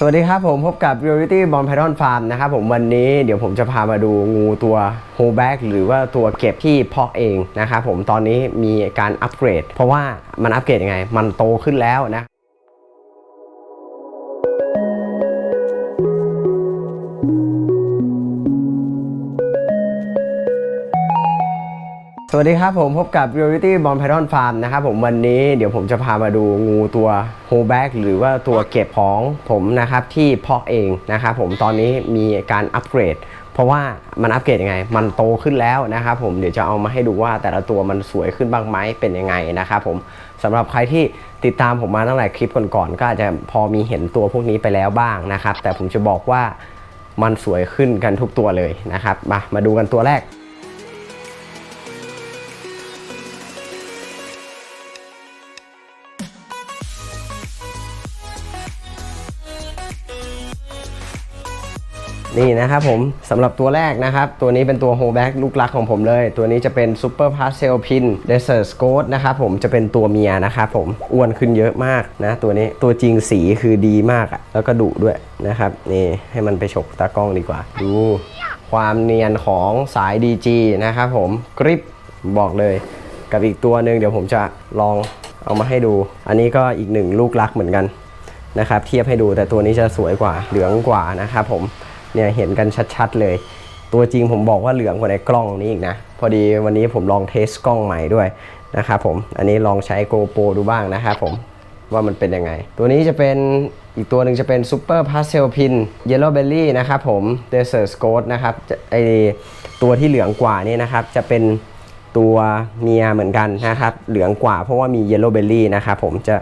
สวัสดีครับผมพบกับ Reality b o m Python Farm นะครับผมวันนี้เดี๋ยวผมจะพามาดูงูตัว h o l d back หรือว่าตัวเก็บที่เพาะเองนะครับผมตอนนี้มีการอัปเกรด เพราะว่ามันอัปเกรดยังไง มันโตขึ้นแล้วนะ สวัสดีครับผมพบกับ Reality b o m Python Farm นะครับผมวันนี้เดี๋ยวผมจะพามาดูงูตัว h o l d back หรือว่าตัวเก็บของผมนะครับที่เพาะเองนะครับผมตอนนี้มีการอัปเกรด เพราะว่ามันอัปเกรดยังไง มันโตขึ้นแล้วนะครับผมเดี๋ยวจะเอามาให้ดูว่าแต่ละตัวมันสวยขึ้นบ้างไหมเป็นยังไงนะครับผมสำหรับใครที่ติดตามผมมาตั้งแต่คลิปก่อนๆก็อาจจะพอมีเห็นตัวพวกนี้ไปแล้วบ้างนะครับแต่ผมจะบอกว่ามันสวยขึ้นกันทุกตัวเลยนะครับมามาดูกันตัวแรก นี่นะครับผมสำหรับตัวแรกนะครับ ตัวนี้เป็นตัวโฮแบ็กลูกรักของผมเลย ตัวนี้จะเป็น Super p a s t e l Pin Desert s c o t นะครับผมจะเป็นตัวเมียนะครับผมอ้วนขึ้นเยอะมากนะ ตัวนี้ตัวจริงสีคือดีมากอะแล้วก็ดุด้วยนะครับ นี่ให้มันไปฉกตากล้องดีกว่า ดูความเนียนของสาย DG นะครับผมกริปบอกเลยกับอีกตัวหนึ่งเดี๋ยวผมจะลองเอามาให้ดู อันนี้ก็อีกหนึ่งลูกรักเหมือนกันนะครับเทียบให้ดูแต่ตัวนี้จะสวยกว่าเหลืองกว่านะครับผม เนี่ยเห็นกันชัดๆเลย ตัวจริงผมบอกว่าเหลืองกว่าในกล้องนี้อีกนะ พอดีวันนี้ผมลองเทสกล้องใหม่ด้วยนะครับผม อันนี้ลองใช้ GoPro ดูบ้างนะครับผมว่ามันเป็นยังไง ตัวนี้จะเป็นอีกตัวหนึ่งจะเป็น Super Pastel Pin Yellow Belly นะครับผม Desert s c o t นะครับไอตัวที่เหลืองกว่านี่นะครับจะเป็น ตัวเมียเหมือนกันนะครับ เหลืองกว่าเพราะว่ามีเยลโล่เบลลี่นะครับผมจะ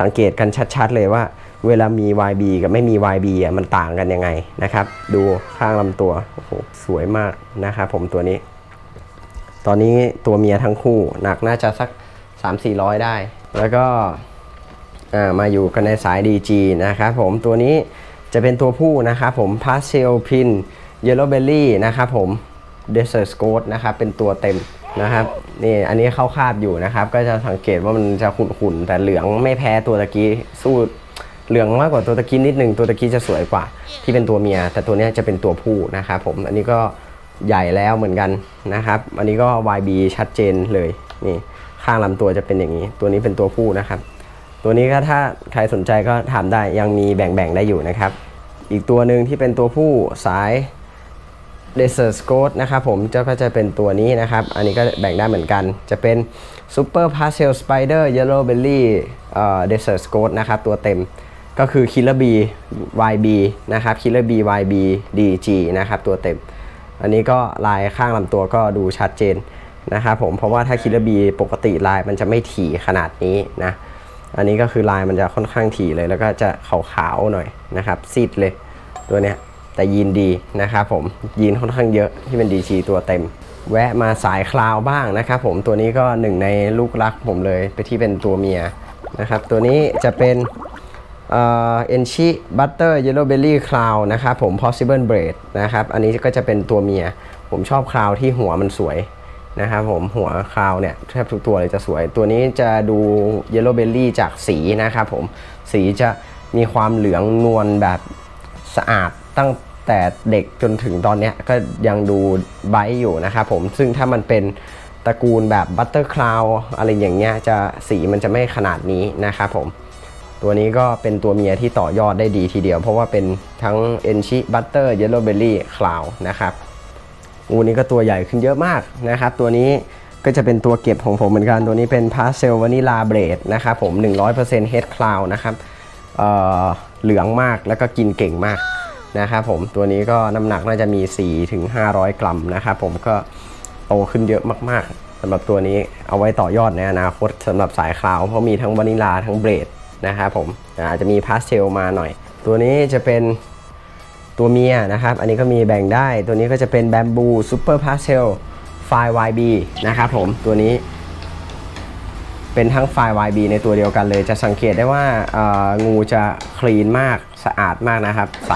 สังเกตกันชัดๆเลยว่า เวลามี YB กับไม่มี YB อะมันต่างกันยังไงนะครับ ดูข้างลำตัวโอ้โหสวยมากนะครับผมตัวนี้ ตอนนี้ตัวเมียทั้งคู่หนักน่าจะสัก 3-400 ได้ แล้วก็มาอยู่กันในสาย DG นะครับผมตัวนี้จะเป็นตัวผู้นะครับผม p a s t e l Pin Yellow Belly นะครับผม Desert s c o t นะครับเป็นตัวเต็ม นะครับนี่อันนี้เข้าคาบอยู่นะครับ ก็จะสังเกตว่ามันจะขุ่นๆแต่เหลืองไม่แพ้ตัวตะกี้สู้เหลืองมากกว่าตัวตะกี้นิดนึงตัวตะกี้จะสวยกว่า ที่เป็นตัวเมีย แต่ตัวนี้จะเป็นตัวผู้นะครับผมอันนี้ก็ใหญ่แล้วเหมือนกันนะครับ อันนี้ก็ YB ชัดเจนเลยนี่ข้างลำตัวจะเป็นอย่างนี้ ตัวนี้เป็นตัวผู้นะครับ ตัวนี้ก็ถ้าใครสนใจก็ถามได้ยังมีแบ่งๆได้อยู่นะครับ อีกตัวหนึ่งที่เป็นตัวผู้สาย Desert s c o t นะครับผมจะก็จะเป็นตัวนี้นะครับ อันนี้ก็แบ่งได้เหมือนกัน จะเป็น Super Pastel Spider Yellow Belly เอ่อ Desert s c o t นะครับ ตัวเต็มก็คือ Killer B YB นะครับ Killer B YB DG นะครับ ตัวเต็ม อันนี้ก็ลายข้างลำตัวก็ดูชัดเจนนะครับผมเพราะว่าถ้า Killer B ปกติลายมันจะไม่ถี่ขนาดนี้นะอันนี้ก็คือลายมันจะค่อนข้างถี่เลย แล้วก็จะขาวๆหน่อยนะครับซีดเลยตัวเนี้ย แต่ยีนดีนะครับผมยีนค่อนข้างเยอะที่เป็น DG ตัวเต็ม แวะมาสายคลาวบ้างนะครับผมตัวนี้ก็หนึ่งในลูกรักผมเลยไปที่เป็นตัวเมียนะครับตัวนี้จะเป็นเอ็นชิบัตเตอร์เยลโลเบลลี่คลาวนะครับผม possible braid นะครับอันนี้ก็จะเป็นตัวเมีย ผมชอบคลาวที่หัวมันสวยนะครับผมหัวคลาวเนี่ยแทบทุกตัวเลยจะสวย ตัวนี้จะดูเยลโลเบลลี่จากสีนะครับผมสีจะมีความเหลืองนวลแบบสะอาดตั้ง แต่เด็กจนถึงตอนนี้ก็ยังดูไบส์อยู่นะครับผมซึ่งถ้ามันเป็นตระกูลแบบบัตเตอร์คลาวอะไรอย่างเงี้ยจะสีมันจะไม่ขนาดนี้นะครับผมตัวนี้ก็เป็นตัวเมียที่ต่อยอดได้ดีทีเดียว เพราะว่าเป็นทั้งเอนชิบัตเตอร์เยลโลเบลลี่คลาวนะครับอูนี้ก็ตัวใหญ่ขึ้นเยอะมากนะครับ ตัวนี้ก็จะเป็นตัวเก็บของผมเหมือนกันตัวนี้เป็นพาสเซลวานิลาเบรดนะครับผม 100% Head Cloud นะครับเเหลืองมากแล้วก็กินเก่งมาก นะครับผมตัวนี้ก็น้ำหนักน่าจะมี4ถึง500 กรัมนะครับผมก็โตขึ้นเยอะมากๆสำหรับตัวนี้เอาไว้ต่อยอดในอนาคตสำหรับสายคลาว เพราะมีทั้งวานิลาทั้งเบรดนะครับผมอาจจะมีพาสเทลมาหน่อย ตัวนี้จะเป็นตัวเมียนะครับ อันนี้ก็มีแบ่งได้ ตัวนี้ก็จะเป็นแบมบูซูเปอร์พาสเทลไฟ YB นะครับผมตัวนี้ เป็นทั้งไฟล์ YB ในตัวเดียวกันเลย จะสังเกตได้ว่างูจะคลีนมากสะอาดมากนะครับ ใส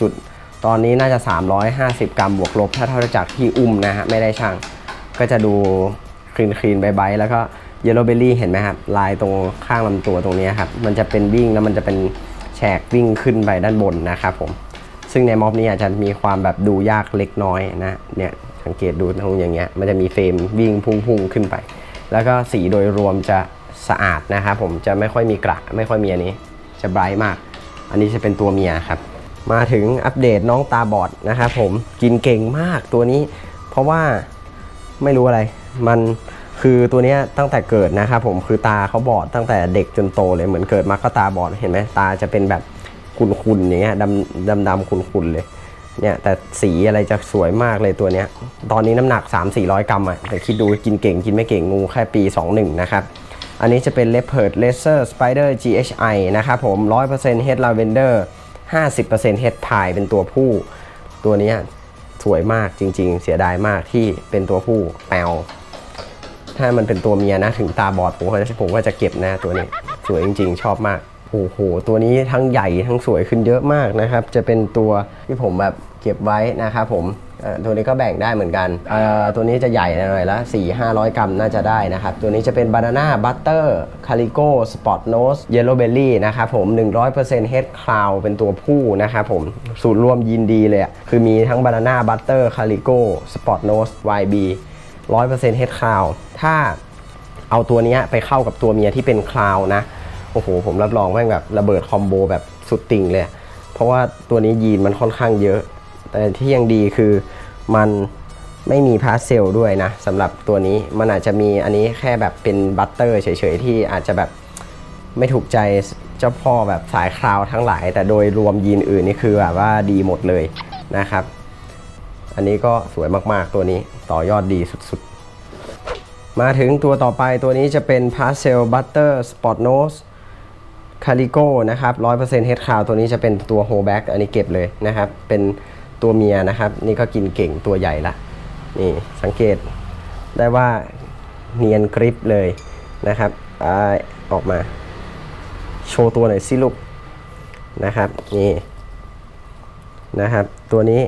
สุดๆ ตอนนี้น่าจะ 350 กรัมบวกลบ ถ้าเท่าจากที่อุ้มนะฮะไม่ได้ช่างก็จะดูคลีนคลีนใบๆแล้วก็เยลโลเบลลี่เห็นไหมครับลายตรงข้างลำตัวตรงนี้ครับมันจะเป็นวิ่งแล้วมันจะเป็นแฉกวิ่งขึ้นไปด้านบนนะครับผมซึ่งในม็อบนี้อาจจะมีความแบบดูยากเล็กน้อยนะเนี่ยสังเกตดูตรงอย่างเงี้ยมันจะมีเฟรมวิ่งพุ่งๆขึ้นไป แล้วก็สีโดยรวมจะสะอาดนะครับผมจะไม่ค่อยมีกระไม่ค่อยมีอันนี้ จะไบรท์มาก อันนี้จะเป็นตัวเมียครับ มาถึงอัปเดตน้องตาบอดนะครับผมกินเก่งมากตัวนี้ เพราะว่าไม่รู้อะไร มันคือตัวนี้ตั้งแต่เกิดนะครับผมคือตาเขาบอดตั้งแต่เด็กจนโตเลยเหมือนเกิดมาก็ตาบอดเห็นไหมตาจะเป็นแบบขุ่นๆอย่างเงี้ยดำดำดำขุ่นๆเลย เนี่ยแต่สีอะไรจะสวยมากเลยตัวเนี้ย ตอนนี้น้ำหนัก 3-400 กรัมอะแต่คิดดูกินเก่งกินไม่เก่งงูแค่ปี 21 นะครับ อันนี้จะเป็น Leopard Laser Spider GHI นะครับผม 100% Head Lavender 50% Head Pie เป็นตัวผู้ ตัวนี้สวยมากจริง ๆ เสียดายมากที่เป็นตัวผู้แปลวถ้ามันเป็นตัวเมียนะถึงตาบอดผมก็จะผมก็จะเก็บนะตัวนี้สวยจริง ๆ ชอบมากโอ้โห ตัวนี้ทั้งใหญ่ทั้งสวยขึ้นเยอะมากนะครับ จะเป็นตัวที่ผมแบบ ก็บไว้นะครับผมตัวนี้ก็แบ่งได้เหมือนกัน ตัวนี้จะใหญ่หน่อยละ4 500 กรัมน่าจะได้นะครับ ตัวนี้จะเป็นบานาน่าบัตเตอร์คาริโก้สปอตโนสเยลโลเบลลี่นะครับผม 100% Head Cloud เป็นตัวผู้นะครับผม สูตรรวมยินดีเลยคือมีทั้งบานาน่าบัตเตอร์คาริโก้สปอตโนส YB 100% Head Cloud ถ้าเอาตัวนี้ไปเข้ากับตัวเมียที่เป็นคลาวนะ โอ้โห ผมรับรองแม่งแบบระเบิดคอมโบแบบสุดติ่งเลย เพราะว่าตัวนี้ยีนมันค่อนข้างเยอะ แต่ที่ยังดีคือมันไม่มีพาสเซลด้วยนะสำหรับตัวนี้มันอาจจะมีอันนี้แค่แบบเป็นบัตเตอร์เฉยๆ ที่อาจจะแบบไม่ถูกใจเจ้าพ่อแบบสายคราวทั้งหลาย แต่โดยรวมยีนอื่นนี่คือแบบว่าดีหมดเลยนะครับ อันนี้ก็สวยมากๆตัวนี้ต่อยอดดีสุดๆ มาถึงตัวต่อไปตัวนี้จะเป็น Pastel Butter Spot Nose คาริโก้นะครับ 100% Head Cloud ตัวนี้จะเป็นตัว h o b a c k อันนี้เก็บเลยนะครับ เป็น ตัวเมียนะครับ นี่ก็กินเก่งตัวใหญ่ละนี่สังเกตได้ว่าเนียนกริปเลยนะครับอออกมาโชว์ตัวหน่อยสิลูกนะครับนี่นะครับ ตัวนี้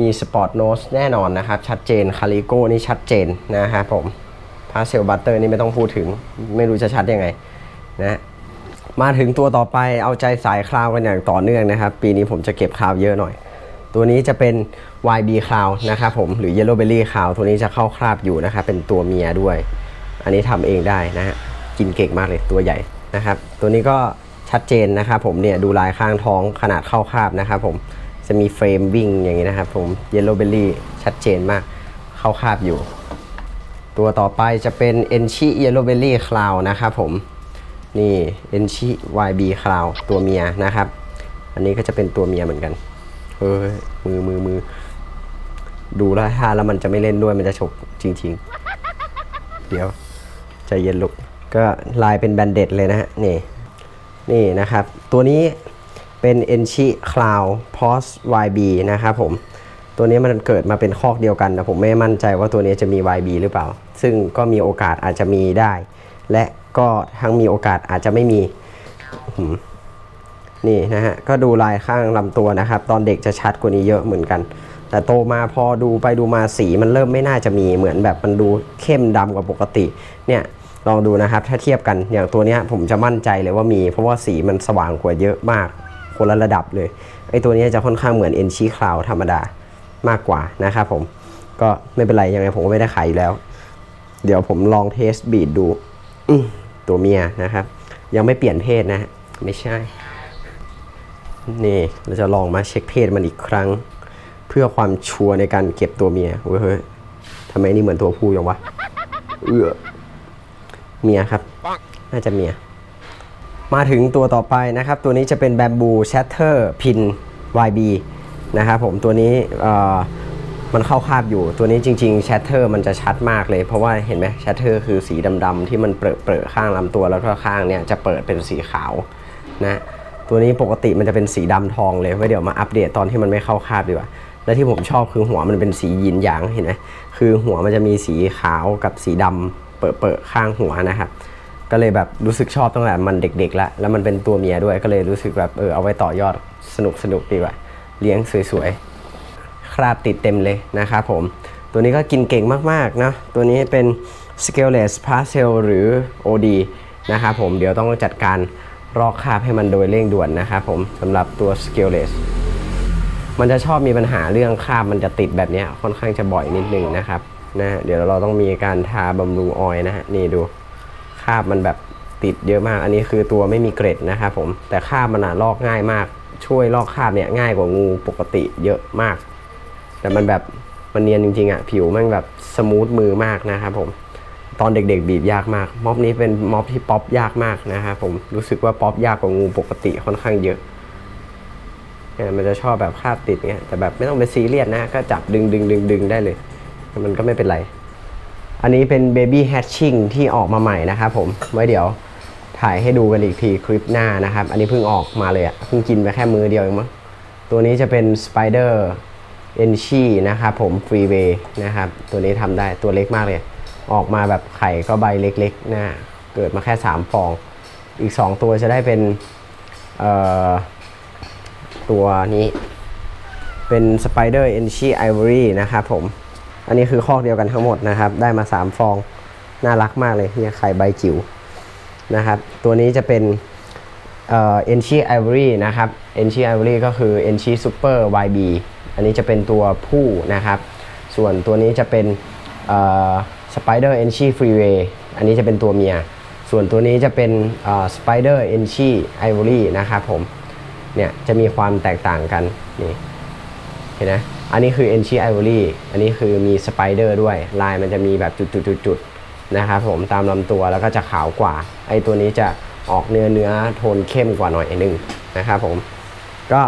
มีสปอร์ตโนสแน่นอนนะครับ ชัดเจนคาริโก้นี่ชัดเจนนะครับผมพาเซลบัตเตอร์นี่ไม่ต้องพูดถึง ไม่รู้จะชัดยังไงนะมาถึงตัวต่อไปเอาใจสายคลาวกันอย่างต่อเนื่องนะครับ ปีนี้ผมจะเก็บคลาวเยอะหน่อย ตัวนี้จะเป็น YB Cloud นะครับผมหรือ Yellow Belly Cloud ตัวนี้จะเข้าคราบอยู่นะครับเป็นตัวเมียด้วย อันนี้ทำเองได้นะฮะกินเก่งมากเลยตัวใหญ่นะครับ ตัวนี้ก็ชัดเจนนะครับผมเนี่ยดูลายข้างท้องขนาดเข้าคราบนะครับผมจะมีเฟรมวิ่งอย่างนี้นะครับผม Yellow Belly ชัดเจนมากเข้าคราบอยู่ ตัวต่อไปจะเป็น Enchi Yellow Belly Cloud นะครับผมนี่ Enchi YB Cloud ตัวเมียนะครับ อันนี้ก็จะเป็นตัวเมียเหมือนกัน เฮ้ยมือมือมือดูแล้วท่าแล้วมันจะไม่เล่นด้วยมันจะฉกจริง ๆ เดี๋ยวใจเย็นลูกก็ลายเป็นแบนเด็ดเลยนะฮะนี่นี่นะครับ ตัวนี้เป็น Enchi Cloud Pos YB นะครับผม ตัวนี้มันเกิดมาเป็นคอกเดียวกันแต่ผมไม่มั่นใจว่าตัวนี้จะมี YB หรือเปล่า ซึ่งก็มีโอกาสอาจจะมีได้ และก็ทั้งมีโอกาสอาจจะไม่มี นี่นะฮะก็ดูลายข้างลำตัวนะครับ ตอนเด็กจะชัดกว่านี้เยอะเหมือนกัน แต่โตมาพอดูไปดูมาสีมันเริ่มไม่น่าจะมีเหมือนแบบมันดูเข้มดำกว่าปกติเนี่ยลองดูนะครับถ้าเทียบกันอย่างตัวนี้ผมจะมั่นใจเลยว่ามี เพราะว่าสีมันสว่างกว่าเยอะมาก คนละระดับเลยไอ้ตัวนี้จะค่อนข้างเหมือน n อ c l o u d ธรรมดามากกว่านะครับผมก็ไม่เป็นไรยังไงผมก็ไม่ได้ขายอยู่แล้ว เดี๋ยวผมลองเทสบีดดูตัวเมียนะครับ ยังไม่เปลี่ยนเพศนะฮะไม่ใช่ นี่เราจะลองมาเช็คเพศมันอีกครั้ง เพื่อความชัวร์ในการเก็บตัวเมียเฮ้ยทำไมนี่เหมือนตัวผู้ยังวะเอือเมียครับ น่าจะเมีย มาถึงตัวต่อไปนะครับ ตัวนี้จะเป็นแบมบูแชตเตอร์พิน YB นะครับผมตัวนี้มันเข้าคาบอยู่ตัวนี้จริงๆแชตเตอร์มันจะชัดมากเลย เพราะว่าเห็นไหมแชตเตอร์คือสีดำๆที่มันเปรอะๆข้างลำตัวแล้วก็ข้างเนี่ยจะเปิดเป็นสีขาวนะ ตัวนี้ปกติมันจะเป็นสีดำทองเลยไว้เดี๋ยวมาอัปเดตตอนที่มันไม่เข้าคาบดีกว่า และที่ผมชอบคือหัวมันเป็นสียินหยางเห็นไหมคือหัวมันจะมีสีขาวกับสีดำเปรอะๆข้างหัวนะครับก็เลยแบบรู้สึกชอบตั้งแต่มันเด็กๆแล้วแล้วมันเป็นตัวเมียด้วยก็เลยรู้สึกแบบเออเอาไว้ต่อยอดสนุกสนุกดีกว่า เลี้ยงสวยๆ คราบติดเต็มเลยนะครับผม ตัวนี้ก็กินเก่งมากๆนะตัวนี้เป็น Scaleless Parcel หรือ OD นะครับผมเดี๋ยวต้องจัดการ ลอกคาบให้มันโดยเร่งด่วนนะครับผมสำหรับตัว Scaleless มันจะชอบมีปัญหาเรื่องคราบมันจะติดแบบนี้ค่อนข้างจะบ่อยนิดนึงนะครับนะเดี๋ยวเราต้องมีการทาบำรุงออยนะฮะนี่ดูคราบมันแบบติดเยอะมาก อันนี้คือตัวไม่มีเกร็ดนะครับผมแต่คราบมันอะลอกง่ายมาก ช่วยลอกคราบเนี่ยง่ายกว่างูปกติเยอะมาก แต่มันแบบมันเนียนจริงๆอะผิวมันแบบสมูทมือมากนะครับผม ตอนเด็กๆ บีบยากมาก ม็อบนี้เป็นม็อบที่ป๊อปยากมากนะครับผมรู้สึกว่าป๊อปยากกว่างูปกติค่อนข้างเยอะเนี่ยมันจะชอบแบบคาบติดเงี้ยแต่แบบไม่ต้องไปซีเรียสนะก็จับดึงดึงดึงดึงได้เลย มันก็ไม่เป็นไร อันนี้เป็น Baby Hatching ที่ออกมาใหม่นะครับผมไว้เดี๋ยวถ่ายให้ดูกันอีกทีคลิปหน้านะครับ อันนี้เพิ่งออกมาเลยอะเพิ่งกินไปแค่มือเดียวเองมั้งตัวนี้จะเป็น Spider e n c h i นะครับผม Freeway นะครับตัวนี้ทำได้ตัวเล็กมากเลย ออกมาแบบไข่ก็ใบเล็กๆนะเกิดมาแค่ 3 ฟอง อีก 2 ตัวจะได้เป็นตัวนี้เป็น Spider e n c h i Ivory นะครับผม อันนี้คือคอกเดียวกันทั้งหมดนะครับ ได้มา 3 ฟอง น่ารักมากเลยเนี่ยไข่ใบจิ๋วนะครับ ตัวนี้จะเป็นเอ่อ e n c h i Ivory นะครับ e n c h i Ivory ก็คือ e n c h i Super YB อันนี้จะเป็นตัวผู้นะครับ ส่วนตัวนี้จะเป็นเอ่อ Spider e n c h i Freeway อันนี้จะเป็นตัวเมีย ส่วนตัวนี้จะเป็น Spider e n c h i Ivory นะครับผม เนี่ยจะมีความแตกต่างกัน นี่ เห็นไหมอันนี้คือ e n c h i Ivory อันนี้คือมีสไปเดอร์ด้วย ลายมันจะมีแบบจุดๆๆนะครับผม ตามลำตัวแล้วก็จะขาวกว่า ไอตัวนี้จะออกเนื้อเนื้อโทนเข้มกว่าหน่อยหนึงนะครับผม ก็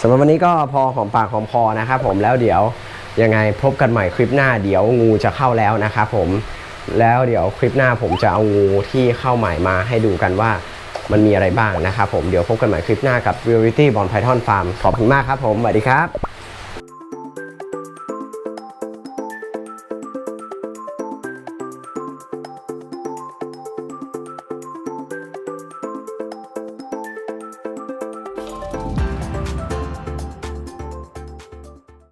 สำหรับวันนี้ก็พอหอมปากหอมคอนะครับผมแล้วเดี๋ยว ยังไงพบกันใหม่คลิปหน้าเดี๋ยวงูจะเข้าแล้วนะครับผมแล้วเดี๋ยวคลิปหน้าผมจะเอางูที่เข้าใหม่มาให้ดูกันว่ามันมีอะไรบ้างนะครับผมเดี๋ยวพบกันใหม่คลิปหน้ากับ Reality Bond Python Farm ขอบคุณมากครับผมสวัสดีครับ